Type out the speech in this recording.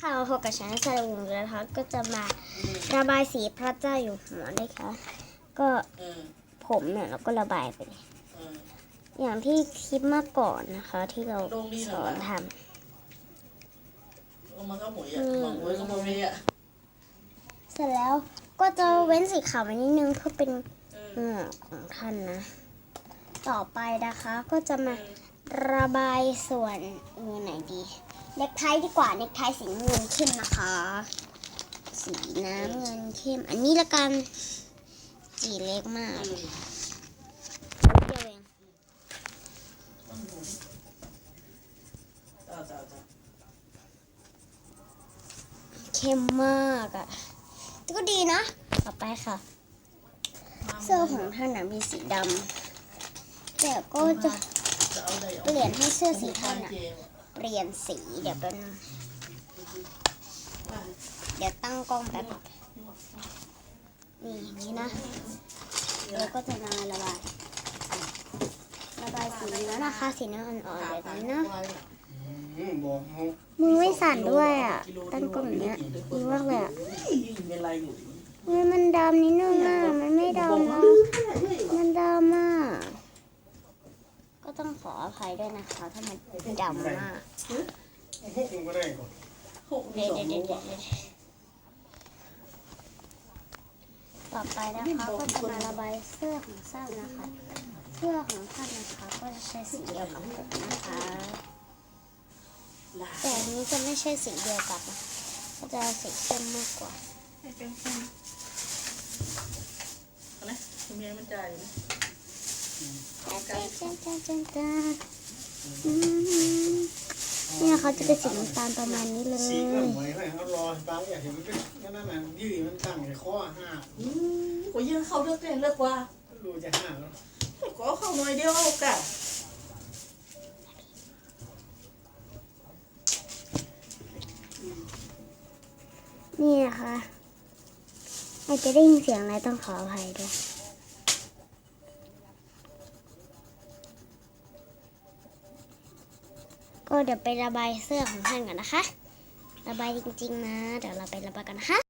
ค่ะพบกับฉันสรุงแล้วนะคะก็จะมาระบายสีพระเจ้าอยู่หัวนะคะก็เออผมเนี่ยเราก็ระบายไปเลยเอออย่างที่คลิปเมื่อก่อนนะคะ ที่เราลงนี่เหสรออนทเอามาข้าวหมูอะหมักไว้ข้าวหมูอะำเสร็จแล้วก็จะเว้นสีขาวไว้นิดนึงเพื่อเป็นเออเหงือกของท่านนะ ต่อไปนะคะก็จะมาระบายส่วนเงินไหนดี เน็กไทดีกว่าเน็กไทสีน้ำเงินเข้มนะคะ สีน้ำเงินเข้ม อันนี้ละกันสีเล็กมากเดียวเองเข้มมากอะ่ะแต่ก็ดีนะ ต่อไปค่ะ เสื้อของท่านนะมีสีดำแต่ก็จะเปลี่ยนให้เสื้อสีเทาเอน่ะ เจลเปลี่ยนสีเดี๋ยวเป็นเดี๋ยวตั้งกล้องแป๊บนี่อย่างนี้นะแล้วก็จะมาระบายระบายสีแล้วนะคะสีน้ำอ่อนๆแบบนี้นะอืมบอกเขามือไม่สั่นด้วยอะตั้งกล้องอย่างเนี้ยดีมากเลยอะยิ่งเป็นไรอยู่เฮ้ยมันดำนิดนึงอะมันไม่ดำนะ มันดำอะ ก็ต้องขออ ภัยด้วยนะคะ ถ้ามันดำมากเอาพวกมึงก็ได้ก่อนหกเดี๋ยวสองเดี๋ยวโลเดี๋ยวอะต่อไปนะคะก็จะมาระบายเสื้อของท่านนะคะ เสื้อของท่านนะคะก็จะใช้สีเดียวกับผมนะคะ แต่อันนี้จะไม่ใช่สีเดียวกับนะก็จะสีเข้มมากกว่าให้เป็นคนเอานะคุณเมียมันจ่ายอยู่นะ เนี่ยเขาจะเป็นสีน้ำตาลประมาณนี้เลยสีก็ยหวยให้เขารอฟังอยากเห็นมันเป็นนั่นน่ะยืดมันตั้งไอ้ข้อห้าอืมก็ยื่นเข้าเลือกเต้นเลือกว่ารู้จะห้าแล้วก็เข้าหน่อยเดียวเอากะนี่นะคะอาจจะได้ยินเสียงอะไรต้องขออภัยด้วย ก็เดี๋ยวไประบายเสื้อของท่านก่อนนะคะ ระบายจริงๆนะ เดี๋ยวเราไประบายกันนะคะ